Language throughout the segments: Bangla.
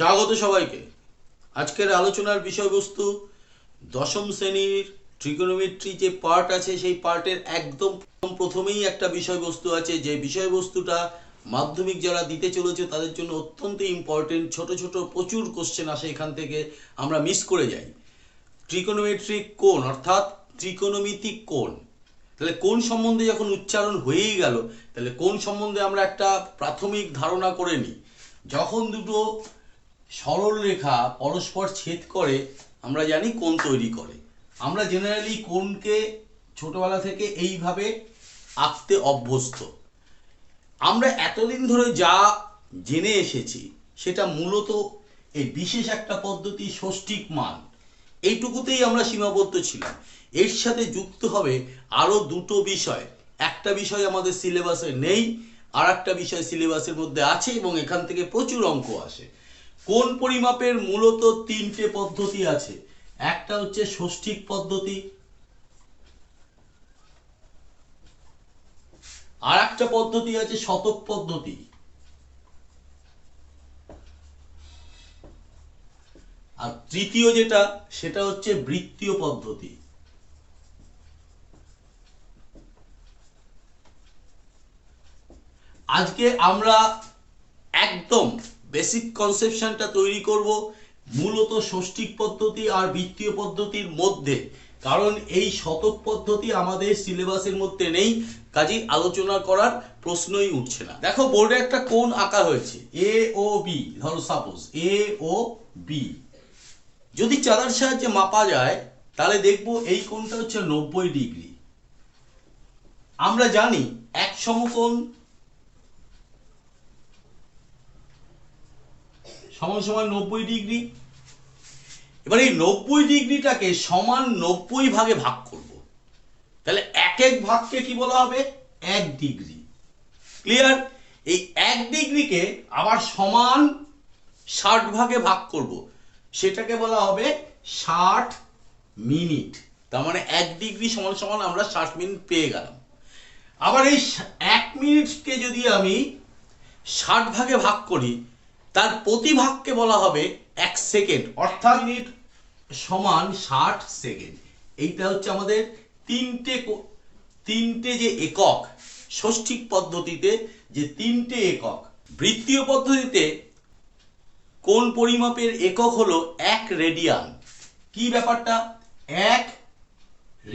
স্বাগত সবাইকে। আজকের আলোচনার বিষয়বস্তু দশম শ্রেণির ট্রিগোনোমেট্রি যে পার্ট আছে, সেই পার্টের একদম প্রথমেই একটা বিষয়বস্তু আছে। যে বিষয়বস্তুটা মাধ্যমিক যারা দিতে চলেছে, তাদের জন্য অত্যন্ত ইম্পর্টেন্ট ছোট ছোট প্রচুর কোশ্চেন আসে এখান থেকে, আমরা মিস করে যাই। ট্রিকোনোমেট্রিক কোণ, অর্থাৎ ত্রিকোণমিতিক কোণ। তাহলে কোন সম্বন্ধে যখন উচ্চারণ হয়েই গেল, তাহলে কোন সম্বন্ধে আমরা একটা প্রাথমিক ধারণা করে নিই। যখন দুটো সরল রেখা পরস্পর ছেদ করে আমরা জানি কোণ তৈরি করে। আমরা জেনারেলি কোণকে ছোটবেলা থেকে এইভাবে আঁকতে অভ্যস্ত। আমরা এতদিন ধরে যা জেনে এসেছি, সেটা মূলত এই বিশেষ একটা পদ্ধতি ষষ্ঠিক মান। এইটুকুতেই আমরা সীমাবদ্ধ ছিলাম। এর সাথে যুক্ত হবে আরও দুটো বিষয়। একটা বিষয় আমাদের সিলেবাসে নেই আর একটা বিষয় সিলেবাসের মধ্যে আছে এবং এখান থেকে প্রচুর অঙ্ক আসে। কোন পরিমাপের মূলত তিনটে পদ্ধতি আছে? একটা হচ্ছে ষষ্ঠিক পদ্ধতি। আর একটা পদ্ধতি আছে শতক পদ্ধতি। আর তৃতীয় যেটা, সেটা হচ্ছে বৃত্তীয় পদ্ধতি। আজকে আমরা একদম বেসিক কনসেপশনটা তৈরি করব মূলত ষষ্ঠিক পদ্ধতি আর বৃত্তীয় পদ্ধতির মধ্যে। কারণ এই শতক পদ্ধতি আমাদের সিলেবাসের মধ্যে নেই, কাজেই আলোচনা করার প্রশ্নই উঠছে না। দেখো, বোর্ডে একটা কোণ আঁকা হয়েছে এ ও বি ধরো সাপোজ এ ও বি যদি চাঁদার সাহায্যে মাপা যায়, তাহলে দেখব এই কোণটা হচ্ছে নব্বই ডিগ্রি। আমরা জানি এক সমকোণ সমান সমান নব্বই ডিগ্রি। এবার এই নব্বই ডিগ্রিটাকে সমান নব্বই ভাগে ভাগ করব। তাহলে এক এক ভাগকে কি বলা হবে? এক ডিগ্রি। ক্লিয়ার? এই এক ডিগ্রিকে আবার সমান ষাট ভাগে ভাগ করব। সেটাকে বলা হবে ষাট মিনিট। তার মানে এক ডিগ্রি সমান সমান আমরা ষাট মিনিট পেয়ে গেলাম। আবার এই এক মিনিটকে যদি আমি ষাট ভাগে ভাগ করি তার প্রতি ভাগকে বলা হবে এক সেকেন্ড, অর্থাৎ মিনিট সমান ষাট সেকেন্ড। এইটা হচ্ছে আমাদের তিনটে তিনটে যে একক ষষ্ঠিক পদ্ধতিতে, যে তিনটে একক। বৃত্তীয় পদ্ধতিতে কোন পরিমাপের একক হলো এক রেডিয়ান? কি ব্যাপারটা? এক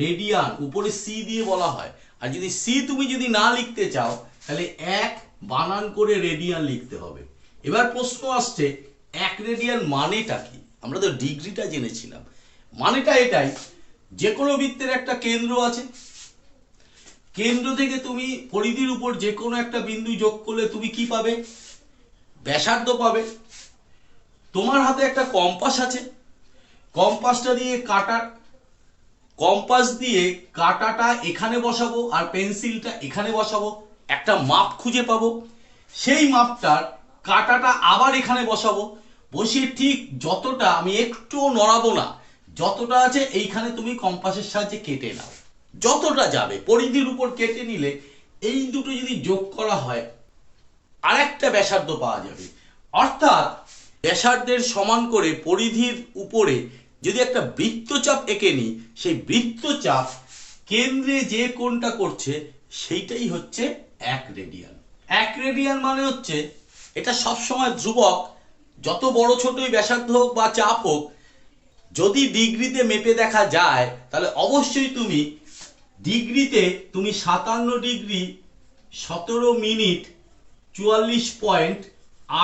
রেডিয়ান, উপরে সি দিয়ে বলা হয়। আর যদি সি তুমি যদি না লিখতে চাও, তাহলে এক বানান করে রেডিয়ান লিখতে হবে। এবার প্রশ্ন আসছে, এক রেডিয়ান মানেটা কি? আমরা তো ডিগ্রিটা জেনেছিলাম। মানেটা এটাই, যে কোনো বৃত্তের একটা কেন্দ্র আছে। কেন্দ্র থেকে তুমি পরিধির উপর যে কোনো একটা বিন্দু যোগ করলে তুমি কি পাবে? ব্যাসার্ধ পাবে। তোমার হাতে একটা কম্পাস আছে। কম্পাসটা দিয়ে কাটা, কম্পাস দিয়ে কাটাটা এখানে বসাবো আর পেন্সিলটা এখানে বসাবো। একটা মাপ খুঁজে পাবো। সেই মাপটার কাটাটা আবার এখানে বসাবো। বসিয়ে ঠিক যতটা আমি একটুও নড়াবো না, যতটা আছে এইখানে তুমি কম্পাসের সাহায্যে কেটে নাও। যতটা যাবে, পরিধির উপর কেটে নিলে এই দুটো যদি যোগ করা হয়, আরেকটা ব্যাসার্ধ পাওয়া যাবে। অর্থাৎ ব্যাসার্ধের সমান করে পরিধির উপরে যদি একটা বৃত্তচাপ এঁকে নিই, সেই বৃত্তচাপ কেন্দ্রে যে কোনটা করছে, সেইটাই হচ্ছে এক রেডিয়ান। এক রেডিয়ান মানে হচ্ছে এটা সবসময় ধ্রুবক, যত বড় ছোটই ব্যাসার্ধ হোক বা চাপ হোক, যদি ডিগ্রিতে মেপে দেখা যায়, তাহলে অবশ্যই তুমি ডিগ্রিতে, তুমি সাতান্ন ডিগ্রি সতেরো মিনিট চুয়াল্লিশ পয়েন্ট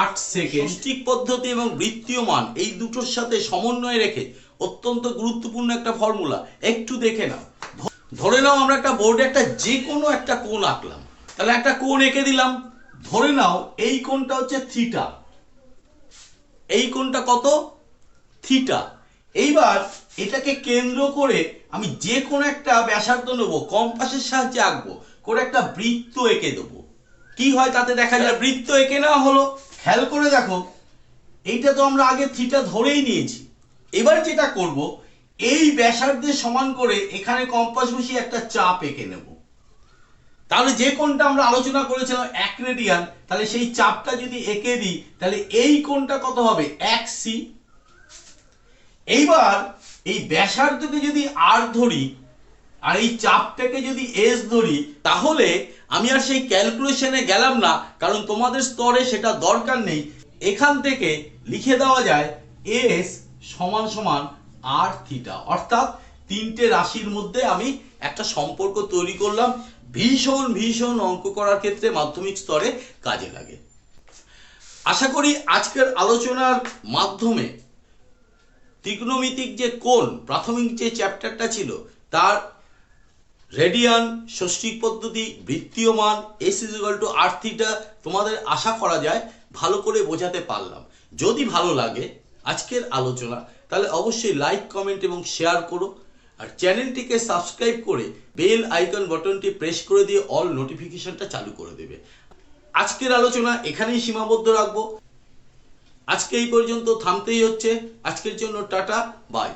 আট সেকেন্ড ষষ্ঠিক পদ্ধতি এবং বৃত্তীয় মান এই দুটোর সাথে সমন্বয় রেখে, অত্যন্ত গুরুত্বপূর্ণ একটা ফর্মুলা, একটু দেখে নাও। ধরে নাও আমরা একটা বোর্ডে একটা যে কোনো একটা কোণ আঁকলাম, তাহলে একটা কোণ এঁকে দিলাম। ধরে নাও, এই কোণটা হচ্ছে থিটা। এই কোণটা কত? থিটা। এইবার এটাকে কেন্দ্র করে আমি যে কোনো একটা ব্যাসার্ধ নেব, কম্পাসের সাহায্যে আঁকবো, করে একটা বৃত্ত এঁকে দেবো। কি হয় তাতে দেখা যায়, বৃত্ত এঁকে নেওয়া হলো। খেয়াল করে দেখো, এইটা তো আমরা আগে থিটা ধরেই নিয়েছি। এবার যেটা করব, এই ব্যাসার্ধের সমান করে এখানে কম্পাস বসিয়ে একটা চাপ এঁকে নেব। তাহলে যে কোনটা আমরা আলোচনা করেছিলাম এক রেডিয়ান তাহলে সেই চাপটা যদি এঁকে দিই, তাহলে এই কোনটা কত হবে? এক সি এইবার এই ব্যাসার্ধকে যদি আর ধরি, আর এই চাপটাকে যদি এস ধরি, তাহলে আমি আর সেই ক্যালকুলেশনে গেলাম না, কারণ তোমাদের স্তরে সেটা দরকার নেই। এখান থেকে লিখে দেওয়া যায় এস সমান সমান আর থিটা অর্থাৎ তিনটে রাশির মধ্যে আমি একটা সম্পর্ক তৈরি করলাম। ভীষণ ভীষণ অঙ্ক করার ক্ষেত্রে মাধ্যমিক স্তরে কাজে লাগে। আশা করি আজকের আলোচনার মাধ্যমে ত্রিকোণমিতিক যে কোণ, প্রাথমিক যে চ্যাপ্টারটা ছিল, তার রেডিয়ান ষষ্ঠিক পদ্ধতি বৃত্তীয় মান S equal to R theta তোমাদের আশা করা যায়, ভালো করে বোঝাতে পারলাম। যদি ভালো লাগে আজকের আলোচনা, তাহলে অবশ্যই লাইক কমেন্ট এবং শেয়ার করো। আর চ্যানেলটিকে সাবস্ক্রাইব করে বেল আইকন বটনটি প্রেস করে দিয়ে অল নোটিফিকেশনটা চালু করে দেবে। আজকের আলোচনা এখানেই সীমাবদ্ধ রাখব। আজকে এই পর্যন্ত থামতেই হচ্ছে। আজকের জন্য টাটা, বাই।